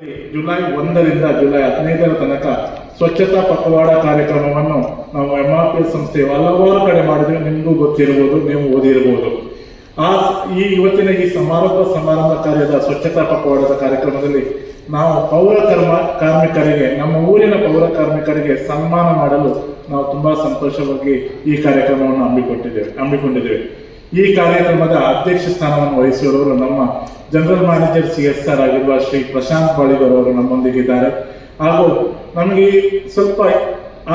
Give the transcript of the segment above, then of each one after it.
July ಒಂದರಿಂದ July ಹದಿನೈದರ ತನಕ ಸ್ವಚ್ಛತಾ ಪಕ್ಕವಾಡ ಕಾರ್ಯಕ್ರಮವನ್ನು ನಾವು ಎಂ ಆರ್ ಪಿ ಸಂಸ್ಥೆ ಹಲವಾರು ಕಡೆ ಮಾಡಿದ್ರೆ ನಿಮಗೂ ಗೊತ್ತಿರಬಹುದು ನೀವು ಓದಿರಬಹುದು ಆ ಈ ಇವತ್ತಿನ ಈ ಸಮಾರೋಪ ಸಮಾರಂಭ ಕಾರ್ಯದ ಸ್ವಚ್ಛತಾ ಪಕ್ಕವಾಡದ ಕಾರ್ಯಕ್ರಮದಲ್ಲಿ ನಾವು ಪೌರ ಕರ್ಮ ಕಾರ್ಮಿಕರಿಗೆ, ನಮ್ಮ ಊರಿನ ಪೌರ ಕಾರ್ಮಿಕರಿಗೆ ಸನ್ಮಾನ ಮಾಡಲು ನಾವು ತುಂಬಾ ಸಂತೋಷವಾಗಿ ಈ ಕಾರ್ಯಕ್ರಮವನ್ನು ಹಮ್ಮಿಕೊಟ್ಟಿದ್ದೇವೆ, ಹಮ್ಮಿಕೊಂಡಿದ್ದೇವೆ. ಈ ಕಾರ್ಯಕ್ರಮದ ಅಧ್ಯಕ್ಷ ಸ್ಥಾನವನ್ನು ವಹಿಸಿರುವವರು ನಮ್ಮ general manager C S R ಆಗಿರುವ ಶ್ರೀ ಪ್ರಶಾಂತ್ ಬಾಳಿಗರ್ ಅವರು ನಮ್ಮೊಂದಿಗಿದ್ದಾರೆ. ಹಾಗೂ ನಮಗೆ ಸ್ವಲ್ಪ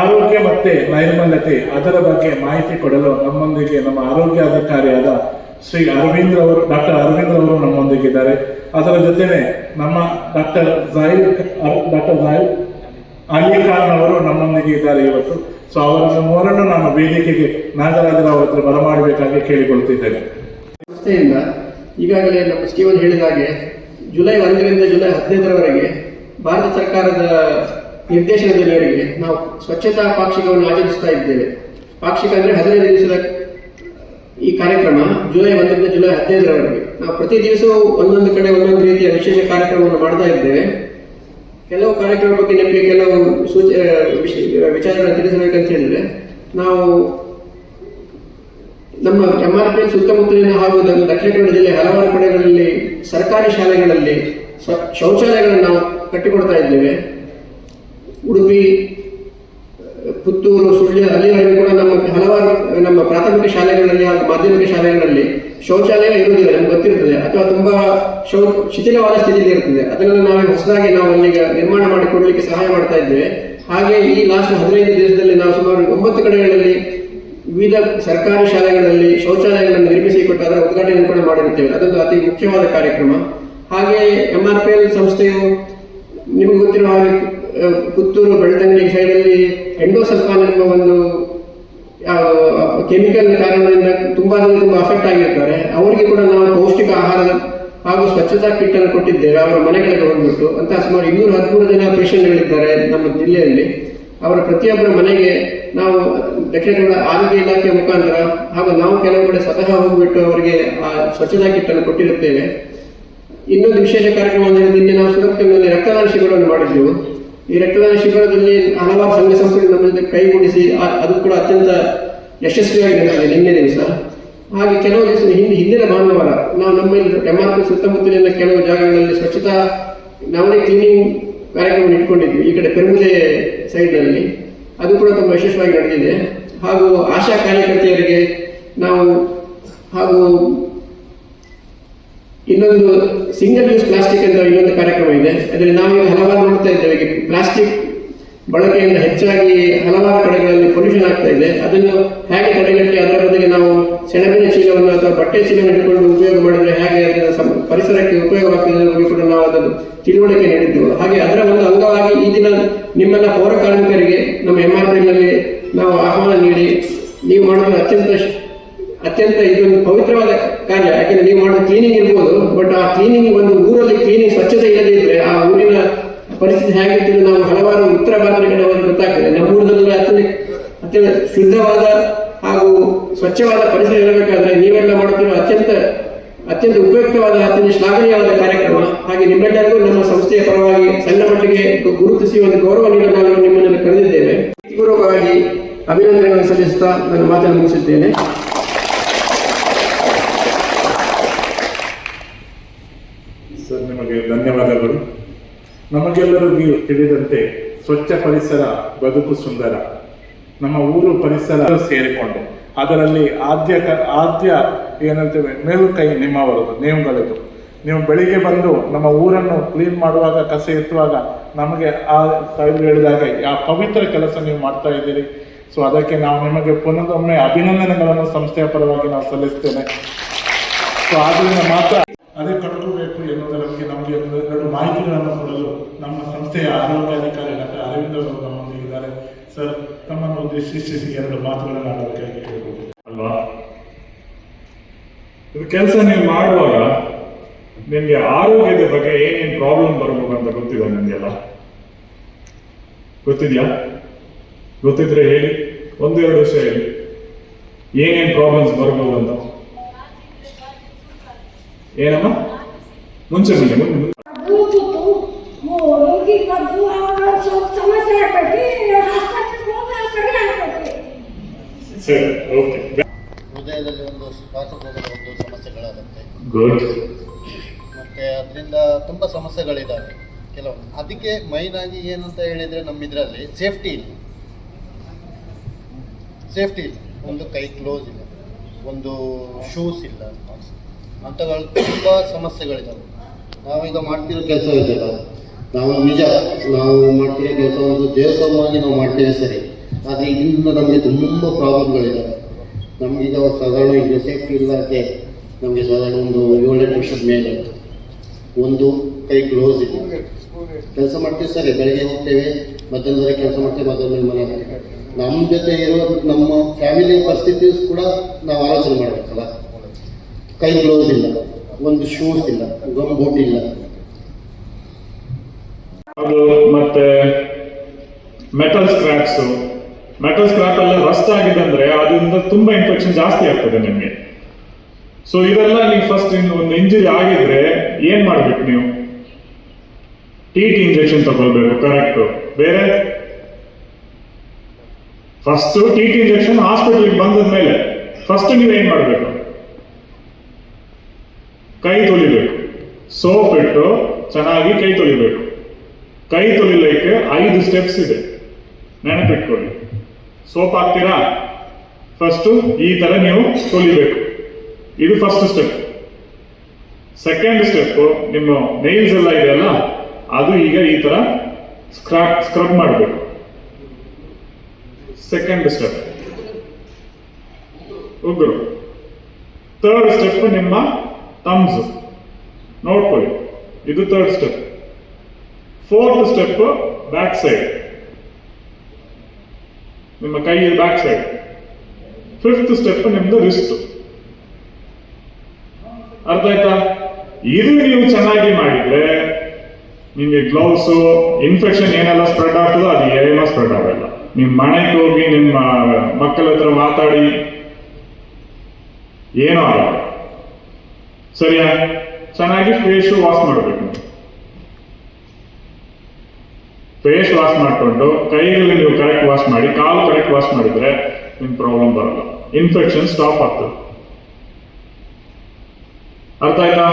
ಆರೋಗ್ಯ ಮತ್ತೆ ನೈರ್ಮಲ್ಯತೆ ಅದರ ಬಗ್ಗೆ ಮಾಹಿತಿ ಕೊಡಲು ನಮ್ಮೊಂದಿಗೆ ನಮ್ಮ ಆರೋಗ್ಯ ಅಧಿಕಾರಿಯಾದ ಶ್ರೀ ಅರವಿಂದ್ ಅವರು, ಡಾಕ್ಟರ್ ಅರವಿಂದ್ ಅವರು ನಮ್ಮೊಂದಿಗಿದ್ದಾರೆ. ಅದರ ಜೊತೆನೆ ನಮ್ಮ ಡಾಕ್ಟರ್ ಜಾಹಿರ್ ಡಾಕ್ಟರ್ ಜಾಹಿರ್ ಅಲಿ ಖಾನ್ ಅವರು ನಮ್ಮೊಂದಿಗೆ ಇದ್ದಾರೆ ಇವತ್ತು. ಸೊ ಅವರನ್ನು ಮೂವರನ್ನು ನಾನು ವೇದಿಕೆಗೆ ನಾಗರಾಜರ ಹತ್ರ ಬರಮಾಡಬೇಕಾಗಿ ಕೇಳಿಕೊಳ್ತಿದ್ದೇನೆ. ಸಂಸ್ಥೆಯಿಂದ ಈಗಾಗಲೇ ನಮ್ಮ ಸ್ಟೀವನ್ ಹೇಳಿದ ಹಾಗೆ ಜುಲೈ ಒಂದರಿಂದ ಜುಲೈ ಹದಿನೈದರವರೆಗೆ ಭಾರತ ಸರ್ಕಾರದ ನಿರ್ದೇಶನದ ಮೇರೆಗೆ ನಾವು ಸ್ವಚ್ಛತಾ ಪಾಕ್ಷಿಕವನ್ನು ಆಚರಿಸ್ತಾ ಇದ್ದೇವೆ. ಪಾಕ್ಷಿಕ ಅಂದರೆ ಹದಿನೈದು ದಿವಸದ ಈ ಕಾರ್ಯಕ್ರಮ ಜುಲೈ ಒಂದರಿಂದ ಜುಲೈ ಹದಿನೈದರವರೆಗೆ. ನಾವು ಪ್ರತಿ ದಿವಸವೂ ಒಂದೊಂದು ಕಡೆ ಒಂದೊಂದು ರೀತಿಯ ವಿಶೇಷ ಕಾರ್ಯಕ್ರಮವನ್ನು ಮಾಡ್ತಾ ಇದ್ದೇವೆ. ಕೆಲವು ಕಾರ್ಯಕ್ರಮ ಬಗ್ಗೆ ನಿಮಗೆ ಕೆಲವು ಸೂಚ ವಿಚಾರಗಳನ್ನು ತಿಳಿಸಬೇಕಂತ ಹೇಳಿದ್ರೆ, ನಾವು ನಮ್ಮ ಎಂ ಆರ್ ಪಿ ಸುತ್ತಮುತ್ತಲಿನ ಹಾಗೂ ದಕ್ಷಿಣ ಕನ್ನಡ ಜಿಲ್ಲೆ ಹಲವಾರು ಕಡೆಗಳಲ್ಲಿ ಸರ್ಕಾರಿ ಶಾಲೆಗಳಲ್ಲಿ ಶೌಚಾಲಯಗಳನ್ನು ನಾವು ಕಟ್ಟಿಕೊಡ್ತಾ ಇದ್ದೇವೆ. ಉಡುಪಿ, ಪುತ್ತೂರು, ಸುಳ್ಯ, ಅಲ್ಲಿವರೆಗೂ ಕೂಡ ನಮ್ಮ ಹಲವಾರು ನಮ್ಮ ಪ್ರಾಥಮಿಕ ಶಾಲೆಗಳಲ್ಲಿ ಹಾಗೂ ಮಾಧ್ಯಮಿಕ ಶಾಲೆಗಳಲ್ಲಿ ಶೌಚಾಲಯ ಇರುವುದಿಲ್ಲ, ನಮ್ಗೆ ಗೊತ್ತಿರ್ತದೆ ಅಥವಾ ತುಂಬಾ ಶೌ, ಶಿಥಿಲವಾದ ಸ್ಥಿತಿಯಲ್ಲಿ ಇರ್ತದೆ ಅದನ್ನು ನಾವು ಹೊಸದಾಗಿ ನಾವು ಅಲ್ಲಿಗ ನಿರ್ಮಾಣ ಮಾಡಿಕೊಡ್ಲಿಕ್ಕೆ ಸಹಾಯ ಮಾಡ್ತಾ ಇದ್ದೇವೆ. ಹಾಗೆ ಈ ಲಾಸ್ಟ್ ಹದಿನೈದು ದಿವಸದಲ್ಲಿ ನಾವು ಸುಮಾರು ಒಂಬತ್ತು ಕಡೆಗಳಲ್ಲಿ ವಿವಿಧ ಸರ್ಕಾರಿ ಶಾಲೆಗಳಲ್ಲಿ ಶೌಚಾಲಯಗಳನ್ನು ನಿರ್ಮಿಸಿಕೊಟ್ಟು ಅದರ ಉದ್ಘಾಟನೆ ಕೂಡ ಮಾಡಿರುತ್ತೇವೆ. ಅದೊಂದು ಅತಿ ಮುಖ್ಯವಾದ ಕಾರ್ಯಕ್ರಮ. ಹಾಗೆ ಎಂ ಆರ್ ಪಿ ಎಲ್ ಸಂಸ್ಥೆಯು ನಿಮಗೆ ಗೊತ್ತಿರುವ ಹಾಗೆ ಪುತ್ತೂರು ಬೆಳ್ತಂಗಡಿ ಸೈಡಲ್ಲಿ ಎಂಡೋಸಲ್ಫಾನ್ ಎಂಬ ಒಂದು ಕೆಮಿಕಲ್ ಕಾರಣದಿಂದ ತುಂಬಾ ತುಂಬಾ ಅಫೆಕ್ಟ್ ಆಗಿರ್ತಾರೆ ಅವರಿಗೆ ಕೂಡ ನಾವು ಪೌಷ್ಟಿಕ ಆಹಾರ ಹಾಗೂ ಸ್ವಚ್ಛತಾ ಕಿಟ್ ಅನ್ನು ಕೊಟ್ಟಿದ್ದೇವೆ. ಅವರ ಮನೆಗಳಿಗೆ ಹೋಗ್ಬಿಟ್ಟು, ಅಂತ ಸುಮಾರು ಇನ್ನೂರ ಹದಿಮೂರು ಜನ ಪೇಷಂಟ್ಗಳಿದ್ದಾರೆ ನಮ್ಮ ಜಿಲ್ಲೆಯಲ್ಲಿ. ಅವರ ಪ್ರತಿಯೊಬ್ಬರ ಮನೆಗೆ ನಾವು ದಕ್ಷಿಣ ಆರೋಗ್ಯ ಇಲಾಖೆ ಮುಖಾಂತರ ಹಾಗೂ ನಾವು ಕೆಲವು ಕಡೆ ಸ್ವತಃ ಹೋಗ್ಬಿಟ್ಟು ಅವರಿಗೆ ಆ ಸ್ವಚ್ಛತಾ ಕಿಟ್ ಅನ್ನು ಕೊಟ್ಟಿರುತ್ತೇವೆ. ಇನ್ನೊಂದು ವಿಶೇಷ ಕಾರ್ಯಕ್ರಮ ಅಂದರೆ ನಿನ್ನೆ ನಾವು ಸುರಕ್ಷಿತ ರಕ್ತದಾನ ಶಿಬಿರವನ್ನು ಮಾಡಿದ್ದೆವು ಈ ರಕ್ತದಾನ ಶಿಬಿರದಲ್ಲಿ ಹಲವಾರು ಸಂಘ ಸಂಸ್ಥೆಗಳು ನಮ್ಮ ಜೊತೆ ಕೈಗೂಡಿಸಿ ಅದು ಕೂಡ ಅತ್ಯಂತ ಯಶಸ್ವಿಯಾಗಿ ನಿನ್ನೆ ದಿವಸ. ಹಾಗೆ ಕೆಲವು ದಿವಸ ಹಿಂದೆ ಹಿಂದಿನ ಭಾನುವಾರ ನಾವು ನಮ್ಮ ಎಂ ಆರ್ ಪಿ ಸುತ್ತಮುತ್ತಲಿನ ಕೆಲವು ಜಾಗಗಳಲ್ಲಿ ಸ್ವಚ್ಛತಾ ನಾವೇ ಕ್ಲೀನಿಂಗ್ ಕಾರ್ಯಕ್ರಮ ಇಟ್ಕೊಂಡಿದ್ವಿ. ಈ ಕಡೆ ಪೆರುಮುಲೆ ಸೈಡ್ನಲ್ಲಿ ಅದು ಕೂಡ ತುಂಬಾ ಯಶಸ್ವಿಯಾಗಿ ನಡೆದಿದೆ. ಹಾಗೂ ಆಶಾ ಕಾರ್ಯಕರ್ತೆಯರಿಗೆ ನಾವು ಹಾಗೂ ಇನ್ನೊಂದು ಸಿಂಗಲ್ ಯೂಸ್ ಪ್ಲಾಸ್ಟಿಕ್ ಅಂತ ಇನ್ನೊಂದು ಕಾರ್ಯಕ್ರಮ ಇದೆ. ಅದರಲ್ಲಿ ನಾವು ಈಗ ಹಲವಾರು ನೋಡ್ತಾ ಇದ್ದೇವೆ. ಪ್ಲಾಸ್ಟಿಕ್ ಬಳಕೆಯಿಂದ ಹೆಚ್ಚಾಗಿ ಹಲವಾರು ಕಡೆಗಳಲ್ಲಿ ಪೊಲ್ಯೂಷನ್ ಆಗ್ತಾ ಇದೆ. ಅದನ್ನು ಹೇಗೆ ತಡೆಗಟ್ಟಿ, ಅದರ ಬದಲಿಗೆ ನಾವು ಸೆಣಬಿನ ಚೀಲವನ್ನು ಅಥವಾ ಬಟ್ಟೆ ಚೀಲವನ್ನು ಇಟ್ಟುಕೊಂಡು ಉಪಯೋಗ ಮಾಡಿದ್ರೆ ಹೇಗೆ ಅದರ ಪರಿಸರಕ್ಕೆ ಉಪಯೋಗವಾಗ್ತದೆ ಕೂಡ ನಾವು ಅದನ್ನು ತಿಳುವಳಿಕೆ ನೀಡಿದ್ದೆವು. ಹಾಗೆ ಅದರ ಒಂದು ಅಂಗವಾಗಿ ಈ ದಿನ ನಿಮ್ಮೆಲ್ಲ ಪೌರ ಕಾರ್ಮಿಕರಿಗೆ ನಮ್ಮ ಎಂ ಆರ್ ನಾವು ಆಹ್ವಾನ ನೀಡಿ, ನೀವು ಮಾಡೋದು ಅತ್ಯಂತ ಅತ್ಯಂತ ಇದೊಂದು ಪವಿತ್ರವಾದ ಕಾರ್ಯ. ಯಾಕೆಂದ್ರೆ ನೀವು ಮಾಡೋ ಕ್ಲೀನಿಂಗ್ ಇರ್ಬೋದು ಬಟ್ ಆ ಕ್ಲೀನಿಂಗ್ ಒಂದು ಊರಲ್ಲಿ ಕ್ಲೀನಿಂಗ್ ಸ್ವಚ್ಛತೆ ಇಲ್ಲದೇ ಇದ್ರೆ ಆ ಊರಿನ ಪರಿಸ್ಥಿತಿ ಹೇಗಿರ್ತದೆ ನಾವು ಹಲವಾರು ಉತ್ತರ ಹೋಗಿ ಗೊತ್ತಾಗ್ತದೆ. ನಮ್ಮ ಊರಿನಲ್ಲಿ ಅತ್ಯಂತ ಅತ್ಯಂತ ಶುದ್ಧವಾದ ಹಾಗೂ ಸ್ವಚ್ಛವಾದ ಪರಿಸರ ಇರಬೇಕಾದ್ರೆ ನೀವೆಲ್ಲ ಮಾಡುತ್ತಿರುವ ಅತ್ಯಂತ ಅತ್ಯಂತ ಉಪಯುಕ್ತವಾದ ಅತ್ಯಂತ ಶ್ಲಾಘನೀಯವಾದ ಕಾರ್ಯಕ್ರಮ. ಹಾಗೆ ನಿಮ್ಮೆಲ್ಲರಿಗೂ ನಮ್ಮ ಸಂಸ್ಥೆಯ ಪರವಾಗಿ ಸಣ್ಣ ಮಟ್ಟಿಗೆ ಗುರುತಿಸಿ ಒಂದು ಗೌರವ ನೀಡಲು ನಾವು ನಿಮ್ಮನ್ನು ಕರೆದಿದ್ದೇವೆ. ಪೂರ್ವಕವಾಗಿ ಅಭಿನಂದನೆಗಳನ್ನು ಸಲ್ಲಿಸುತ್ತಾ ನನ್ನ ಮಾತನ್ನು ಮುಗಿಸುತ್ತೇನೆ ಸರ್ ನಿಮಗೆ ಧನ್ಯವಾದಗಳು ನಮಗೆಲ್ಲರಿಗೂ ತಿಳಿದಂತೆ ಸ್ವಚ್ಛ ಪರಿಸರ ಬದುಕು ಸುಂದರ. ನಮ್ಮ ಊರು ಪರಿಸರ ಸೇರಿಕೊಂಡು ಅದರಲ್ಲಿ ಆದ್ಯ ಆದ್ಯ ಏನಂತೇವೆ ಮೇಲು ಕೈ ನಿಮ್ಮವರದು, ನೀವುಗಳದು. ನೀವು ಬೆಳಿಗ್ಗೆ ಬಂದು ನಮ್ಮ ಊರನ್ನು ಕ್ಲೀನ್ ಮಾಡುವಾಗ, ಕಸ ಎತ್ತುವಾಗ ನಮಗೆ ಆ ಸಾಹೇಬರು ಹೇಳಿದಾಗ, ಆ ಪವಿತ್ರ ಕೆಲಸ ನೀವು ಮಾಡ್ತಾ ಇದ್ದೀರಿ. ಸೊ ಅದಕ್ಕೆ ನಾವು ನಿಮಗೆ ಪುನರೊಮ್ಮೆ ಅಭಿನಂದನೆಗಳನ್ನು ಸಂಸ್ಥೆಯ ಪರವಾಗಿ ನಾವು ಸಲ್ಲಿಸ್ತೇನೆ. ಸೊ ಆದ್ದರಿಂದ ಮಾತ್ರ ಅದೇ ಕಟ್ಕೋಬೇಕು ಎನ್ನುವುದರ ಬಗ್ಗೆ ನಮಗೆ ಎರಡು ಮಾಹಿತಿಗಳನ್ನು ಕೊಡಲು ನಮ್ಮ ಸಂಸ್ಥೆಯ ಆರೋಗ್ಯಾಧಿಕಾರಿ ಡಾಕ್ಟರ್ ಅರವಿಂದ್ ಅವರು ನಮ್ಮೊಂದಿಗಿದ್ದಾರೆ ಸರ್, ತಮ್ಮನ್ನು ಉದ್ದೇಶಿಸಿ ಎರಡು ಮಾತುಗಳನ್ನು ಆಡಬೇಕಾಗಿ ಕೇಳಬಹುದು ಅಲ್ವಾ? ಇದು ಕೆಲಸ ನೀವು ಮಾಡುವಾಗ ನಿಮಗೆ ಆರೋಗ್ಯದ ಬಗ್ಗೆ ಏನೇನು ಪ್ರಾಬ್ಲಮ್ ಬರಬೇಕು ಅಂತ ಗೊತ್ತಿದೆ ನಿಮಗೆಲ್ಲ? ಗೊತ್ತಿದ್ಯಾ? ಗೊತ್ತಿದ್ರೆ ಹೇಳಿ, ಒಂದೆರಡು ವರ್ಷ ಹೇಳಿ. ಏನೇನು ಪ್ರಾಬ್ಲಮ್ಸ್ ಬರ್ಬೋದು ಅಂತ? ಏನಮ್ಮ? ಮುಂಚೆ ಮುಂದೆ ಮುಂದೆ ಸರಿ ಓಕೆ. ಹೃದಯದಲ್ಲಿ ಒಂದು ಶ್ವಾಸಕೋಶದ ಒಂದು ಸಮಸ್ಯೆಗಳಾಗುತ್ತೆ ಗುಡ್ ಮತ್ತೆ ಅದರಿಂದ ತುಂಬಾ ಸಮಸ್ಯೆಗಳಿದಾವೆ. ಕೆಲವು ಅದಕ್ಕೆ ಮೈನ್ ಆಗಿ ಏನಂತ ಹೇಳಿದ್ರೆ ನಮ್ಮ ಇದರಲ್ಲಿ ಸೇಫ್ಟಿ ಇಲ್ಲ. ಸೇಫ್ಟಿ ಇಲ್ಲ. ಒಂದು ಕೈ ಕ್ಲೋಸ್ ಇಲ್ಲ. ಒಂದು ಶೂಸ್ ಇಲ್ಲ ಅಂಥಗಳು ತುಂಬ ಸಮಸ್ಯೆಗಳಿದ್ದಾವೆ ನಾವೀಗ ಮಾಡ್ತಿರೋ ಕೆಲಸ ಇದೆಯಲ್ಲ ನಾವು ನಿಜ, ನಾವು ಮಾಡ್ತಿರೋ ಕೆಲಸ ಒಂದು ದೇವಸ್ಥಾನವಾಗಿ ನಾವು ಮಾಡ್ತೇವೆ ಸರಿ. ಆದರೆ ಇದರಿಂದ ನಮಗೆ ತುಂಬ ಪ್ರಾಬ್ಲಮ್ಗಳಿದ್ದಾವೆ ನಮಗೀಗ ಸಾಧಾರಣ ಈಗ ಸೇಫ್ಟಿ ಇಲ್ಲದೆ ನಮಗೆ ಸಾಧಾರಣ ಒಂದು ಏಳನೇ ವರ್ಷದ ಮೇಲೆ ಒಂದು ಕೈ ಕ್ಲೋಸ್ ಇದೆ. ಕೆಲಸ ಮಾಡ್ತೀವಿ ಸರಿ, ಬೆಳಗ್ಗೆ ಹೋಗ್ತೇವೆ ಮಧ್ಯಾಹ್ನದವರೆಗೆ ಕೆಲಸ ಮಾಡ್ತೇವೆ, ಮಧ್ಯಾಹ್ನ ಮನೆ ನಮ್ಮ ಜೊತೆ ಇರೋ ನಮ್ಮ ಫ್ಯಾಮಿಲಿ ಪರಿಸ್ಥಿತಿ ಕೂಡ ನಾವು ಆಲೋಚನೆ ಮಾಡಬೇಕಲ್ಲ. ಕೈ ಗ್ಲೌಸ್ ಇಲ್ಲ, ಒಂದು ಶೂಸ್ ಇಲ್ಲ ಗಮ್ ಬೂಟ್ ಇಲ್ಲ ಮತ್ತೆ ಮೆಟಲ್ ಸ್ಕ್ರಾಪ್ಸ್ ಮೆಟಲ್ ಸ್ಕ್ರಾಪ್ ಎಲ್ಲ ರಸ್ಟ್ ಆಗಿದೆ ಅಂದ್ರೆ ಅದರಿಂದ ತುಂಬಾ ಇನ್ಫೆಕ್ಷನ್ ಜಾಸ್ತಿ ಆಗ್ತದೆ ನಿಮಗೆ. ಸೊ ಇದೆಲ್ಲ ನೀವು ಫಸ್ಟ್ ಒಂದು ಇಂಜುರಿ ಆಗಿದ್ರೆ ಏನ್ ಮಾಡ್ಬೇಕು ನೀವು? ಟಿ ಟಿ ಇಂಜೆಕ್ಷನ್ ತಗೊಳ್ಬೇಕು ಕರೆಕ್ಟ್ ಬೇರೆ? ಫಸ್ಟ್ ಟಿ ಟಿ ಇಂಜೆಕ್ಷನ್ ಹಾಸ್ಪಿಟಲ್ಗೆ ಬಂದ ಮೇಲೆ ಫಸ್ಟ್ ನೀವು ಏನ್ ಮಾಡ್ಬೇಕು? ಕೈ ತೊಳಿಬೇಕು. ಸೋಪ್ ಇಟ್ಟು ಚೆನ್ನಾಗಿ ಕೈ ತೊಳಿಬೇಕು. ಕೈ ತೊಳಿಲಿಕ್ಕೆ ಐದು ಸ್ಟೆಪ್ಸ್ ಇದೆ. ನೆನಪಿಟ್ಕೊಳ್ಳಿ. ಸೋಪ್ ಹಾಕ್ತೀರಾ? ಫಸ್ಟ್ ಈ ತರ ನೀವು ತೊಳಿಬೇಕು. ಇದು ಫಸ್ಟ್ ಸ್ಟೆಪ್ ಸೆಕೆಂಡ್ ಸ್ಟೆಪ್ ನಿಮ್ಮ ನೈಲ್ಸ್ ಎಲ್ಲ ಇದೆಯಲ್ಲ, ಅದು ಈಗ ಈ ತರ ಸ್ಕ್ರಾಪ್ ಸ್ಕ್ರಬ್ ಮಾಡಬೇಕು. ಸೆಕೆಂಡ್ ಸ್ಟೆಪ್ ಉಗುರು ಥರ್ಡ್ ಸ್ಟೆಪ್ ನಿಮ್ಮ ಥಮ್ಸ್ ನೋಡ್ಕೊಳ್ಳಿ ಇದು third step fourth step back side ನಿಮ್ಮ ಕೈ ಬ್ಯಾಕ್ ಸೈಡ್ ಫಿಫ್ತ್ ಸ್ಟೆಪ್ ನಿಮ್ದು ರಿಸ್ಟ್ ಅರ್ಥ ಆಯ್ತಾ? ಇದು ನೀವು ಚೆನ್ನಾಗಿ ಮಾಡಿದ್ರೆ ನಿಮಗೆ ಗ್ಲೌಸ್ ಇನ್ಫೆಕ್ಷನ್ ಏನೆಲ್ಲ ಸ್ಪ್ರೆಡ್ ಆಗ್ತದೋ ಅದು ಏನೋ ಸ್ಪ್ರೆಡ್ ಆಗಲ್ಲ. ನಿಮ್ಮ ಮನೆಗೆ ಹೋಗಿ ನಿಮ್ಮ ಮಕ್ಕಳ ಹತ್ರ ಮಾತಾಡಿ, ಏನೋ ಆಗಲ್ಲ. ಸರಿಯಾ? ಚೆನ್ನಾಗಿ ಫೇಸ್ ವಾಶ್ ಮಾಡಬೇಕು. ಫೇಸ್ ವಾಶ್ ಮಾಡಿಕೊಂಡು ಕೈಗಳಲ್ಲಿ ನೀವು ಕರೆಕ್ಟ್ ವಾಶ್ ಮಾಡಿ, ಕಾಲು ಕರೆಕ್ಟ್ ವಾಶ್ ಮಾಡಿದ್ರೆ ನಿಮ್ಗೆ ಪ್ರಾಬ್ಲಮ್ ಬರಲ್ಲ. ಇನ್ಫೆಕ್ಷನ್ ಸ್ಟಾಪ್ ಆಗ್ತದೆ. ಅರ್ಥ ಆಯ್ತಾ?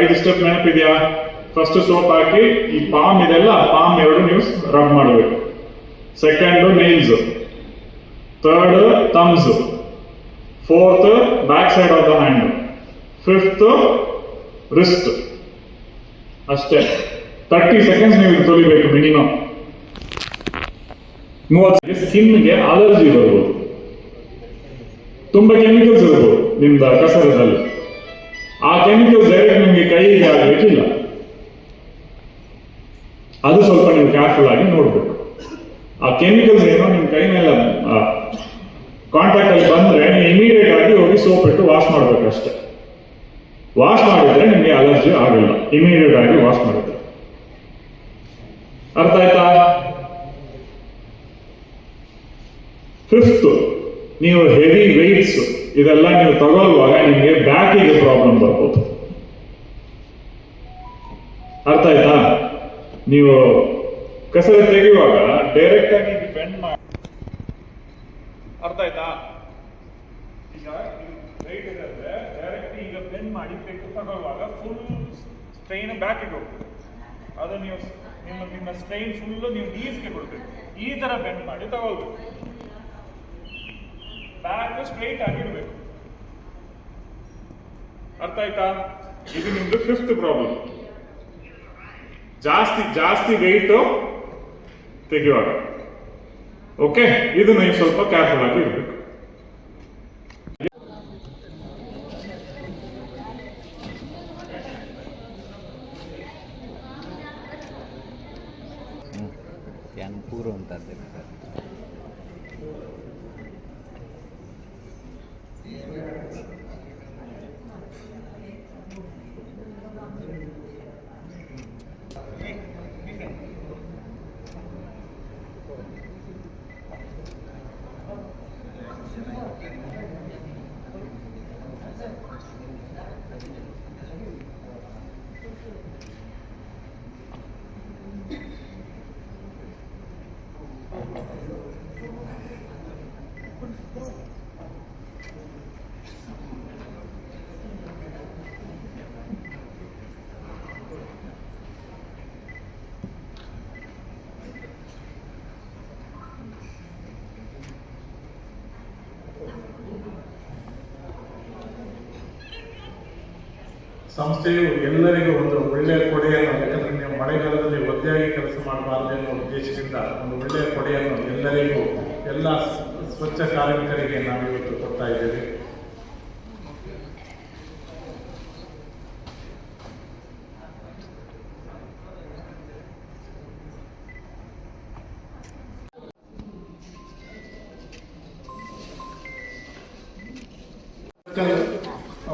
ಐದು ಸ್ಟೆಪ್ ನೆನಪಿದೆಯಾ ಫಸ್ಟ್ ಸೋಪ್ ಹಾಕಿ, ಈ ಪಾಮ್ ಇದೆಲ್ಲ ಪಾಮ್ ಎರಡು ನೀವು ರಬ್ ಮಾಡಬೇಕು. Second nails third thumbs fourth back side of the hand fifth wrist ಅಷ್ಟೇ. ತರ್ಟಿ ಸೆಕೆಂಡ್ಸ್ ನೀವು ತೊಲಿಬೇಕು ಮಿನಿಮಮ್ ಮೂವತ್ತು ಸ್ಕಿನ್ಗೆ ಅಲರ್ಜಿ ಬರ್ಬೋದು ತುಂಬಾ ಕೆಮಿಕಲ್ಸ್ ಇರ್ಬೋದು ನಿಮ್ದ ಕಸರದಲ್ಲಿ. ಆ ಕೆಮಿಕಲ್ಸ್ ಡೈರೆಕ್ಟ್ ನಿಮಗೆ ಕೈಗೆ ಆಗಬೇಕಿಲ್ಲ. ಅದು ಸ್ವಲ್ಪ ನೀವು ಕೇರ್ಫುಲ್ ಆಗಿ ನೋಡ್ಬೇಕು. ಆ ಕೆಮಿಕಲ್ಸ್ ಏನೋ ನಿಮ್ ಕೈ ಮೇಲೆ ಕಾಂಟ್ಯಾಕ್ಟ್ ಅಲ್ಲಿ ಬಂದ್ರೆ ನೀವು ಇಮಿಡಿಯೇಟ್ ಆಗಿ ಹೋಗಿ ಸೋಪ್ ಇಟ್ಟು ವಾಶ್ ಮಾಡ್ಬೇಕಷ್ಟೇ. ವಾಶ್ ಮಾಡಿದ್ರೆ ನಿಮಗೆ ಅಲರ್ಜಿ ಆಗಲ್ಲ. ಇಮಿಡಿಯೇಟ್ ಆಗಿ ವಾಶ್ ಮಾಡಿದ್ರೆ ಅರ್ಥ ಆಯ್ತಾ? ಫಿಫ್ತ್ ನೀವು ಹೆವಿ ವೆಯ್ಟ್ಸ್ ಇದೆಲ್ಲ ನೀವು ತಗೊಳ್ಳುವಾಗ ನಿಮಗೆ ಬ್ಯಾಕಿಗೆ ಪ್ರಾಬ್ಲಮ್ ಬರ್ಬೋದು. ಅರ್ಥ ಆಯ್ತಾ? ನೀವು ಕಸರ ತೆಗೆಯುವಾಗ ಡೈರೆಕ್ಟ್ ಆಗಿ ಬೆಂಡ್ ಮಾಡಿ. ಅರ್ಥ ಆಯ್ತಾ? ಈಗ ವೆಯ್ಟ್ ಇದೆ ಈಗ ಬೆಂಡ್ ಮಾಡಿ ಪೆಟ್ಟು ತಗೊಳ್ಳುವಾಗ ಫುಲ್ ಸ್ಟ್ರೈನ್ ಬ್ಯಾಕಿಗೆ ಇಟ್ಕೊಳ್ಬೇಕು ಅದು ನೀವು ನಿಮ್ಮ ನಿಮ್ಮ ಸ್ಟ್ರೈನ್ ಫುಲ್ಲು ನೀವು ಡೀಸ್ಗೆ ಕೊಡ್ಬೇಕು. ಈ ತರ ಬೆಂಡ್ ಮಾಡಿ ತಗೊಳ್ಬೇಕು ಬ್ಯಾಕ್ ಸ್ಟ್ರೈಟ್ ಆಗಿರ್ಬೇಕು. ಅರ್ಥ ಆಯ್ತಾ? ಇದು ನಿಮ್ದು ಫಿಫ್ತ್ ಪ್ರಾಬ್ಲಮ್ ಜಾಸ್ತಿ ಜಾಸ್ತಿ ವೆಯ್ಟ್ ತೆಗೆಯುವಾಗ. ಓಕೆ ಇದು ನೀವು ಸ್ವಲ್ಪ ಕೇರ್ಫುಲ್ ಆಗಿ yang kurun tadi. ಸಂಸ್ಥೆಯು ಎಲ್ಲರಿಗೂ ಒಂದು ಒಳ್ಳೆಯ ಕೊಡೆಯನ್ನು ಯಾಕಂದ್ರೆ ನೀವು ಮಳೆಗಾಲದಲ್ಲಿ ಒದ್ದೆಯಾಗಿ ಕೆಲಸ ಮಾಡಬಾರದು ಎನ್ನುವ ಉದ್ದೇಶದಿಂದ ಒಂದು ಒಳ್ಳೆಯ ಕೊಡೆಯನ್ನು ಎಲ್ಲರಿಗೂ ಎಲ್ಲ ಸ್ವಚ್ಛ ಕಾರ್ಮಿಕರಿಗೆ ನಾವು ಇವತ್ತು ಕೊಡ್ತಾ ಇದ್ದೇವೆ.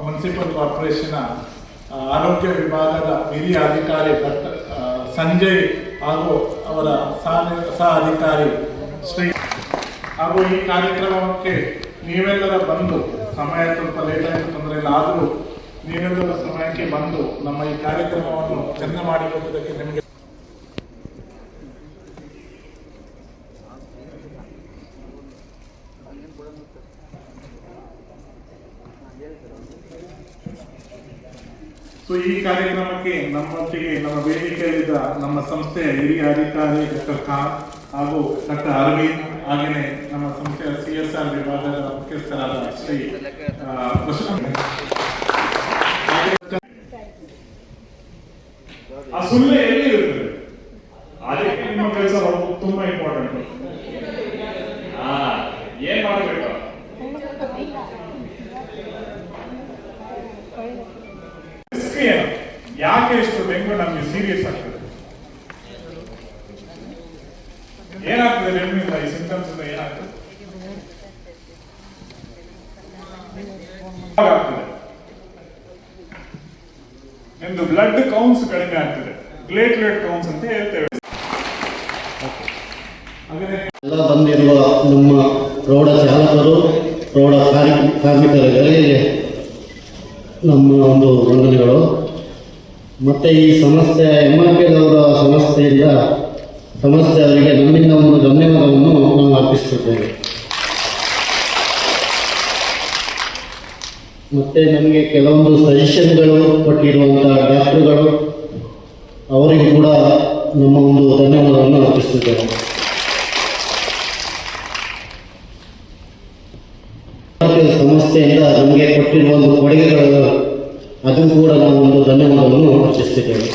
ಮುನ್ಸಿಪಲ್ ಕಾರ್ಪೊರೇಷನ್ ಆರೋಗ್ಯ ವಿಭಾಗದ ಹಿರಿಯ ಅಧಿಕಾರಿ ಡಾಕ್ಟರ್ ಸಂಜಯ್ ಹಾಗೂ ಅವರ ಸಹ ಅಧಿಕಾರಿ ಶ್ರೀ ಹಾಗೂ ಈ ಕಾರ್ಯಕ್ರಮಕ್ಕೆ ನೀವೆಲ್ಲರ ಬಂದು ಸಮಯ ಸ್ವಲ್ಪ ಲೇಟ್ ಆಯಿತು, ತೊಂದರೆ ಇಲ್ಲ. ಆದರೂ ನೀವೆಲ್ಲರ ಸಮಯಕ್ಕೆ ಬಂದು ನಮ್ಮ ಈ ಕಾರ್ಯಕ್ರಮವನ್ನು ಚೆಂದ ಮಾಡಿಕೊಟ್ಟದಕ್ಕೆ ನಿಮಗೆ ಸೊ ಈ ಕಾರ್ಯಕ್ರಮಕ್ಕೆ ನಮ್ಮೊಟ್ಟಿಗೆ ನಮ್ಮ ವೇದಿಕೆಯಲ್ಲಿದ್ದ ನಮ್ಮ ಸಂಸ್ಥೆಯ ಹಿರಿಯ ಅಧಿಕಾರಿ ಡಾಕ್ಟರ್ ಖಾನ್ ಹಾಗೂ ಡಾಕ್ಟರ್ ಅರವಿಂದ್ ಹಾಗೆಯೇ ನಮ್ಮ ಸಂಸ್ಥೆಯ ಸಿ ಎಸ್ ಆರ್ ವಿಭಾಗದ ಮುಖ್ಯಸ್ಥರಾದ ಶ್ರೀ ಪ್ರಶಾಂತ್ ಏನಾಗ್ತದೆ ಡೆಂಗ್ಯೂಯಿಂದ ಈ ಸಿಂಟಮ್ಸ್ ಇಂದ ಏನಾಗ್ತದೆ? ನಿಮ್ದು ಬ್ಲಡ್ ಕೌನ್ಸ್ ಕಡಿಮೆ ಆಗ್ತದೆ. ಪ್ಲೇಟ್ಲೆಟ್ ಕೌಂಟ್ಸ್ ಅಂತ ಹೇಳ್ತೇವೆ. ಎಲ್ಲ ಬಂದಿರುವ ನಮ್ಮ ಪ್ರೌಢ ಚಾಲಕರು, ಪ್ರೌಢ ಕಾರ್ಮಿ ಕಾರ್ಮಿಕರಿಗೆ ನಮ್ಮ ಒಂದು ವಂದನೆಗಳು. ಮತ್ತು ಈ ಸಂಸ್ಥೆ ಎಂ ಆರ್ ಪಿ ಸಂಸ್ಥೆಯಿಂದ ಸಂಸ್ಥೆ ಅವರಿಗೆ ನಮ್ಮಿಂದ ಒಂದು ಧನ್ಯವಾದವನ್ನು ನಾವು ಅರ್ಪಿಸುತ್ತೇವೆ ಮತ್ತು ನಮಗೆ ಕೆಲವೊಂದು ಸಜೆಷನ್ಗಳು ಕೊಟ್ಟಿರುವಂತಹ ಡಾಕ್ಟರ್ಗಳು, ಅವರಿಗೂ ಕೂಡ ನಮ್ಮ ಒಂದು ಧನ್ಯವಾದವನ್ನು ಅರ್ಪಿಸುತ್ತೇವೆ ಸಂಸ್ಥೆಯಿಂದ ನಮಗೆ ಕೊಟ್ಟಿರುವ ಒಂದು ಕೊಡುಗೆಗಳು, ಅದು ಕೂಡ ನಾವು ಒಂದು ಧನ್ಯವಾದವನ್ನು ಅರ್ಪಿಸುತ್ತಿದ್ದೇವೆ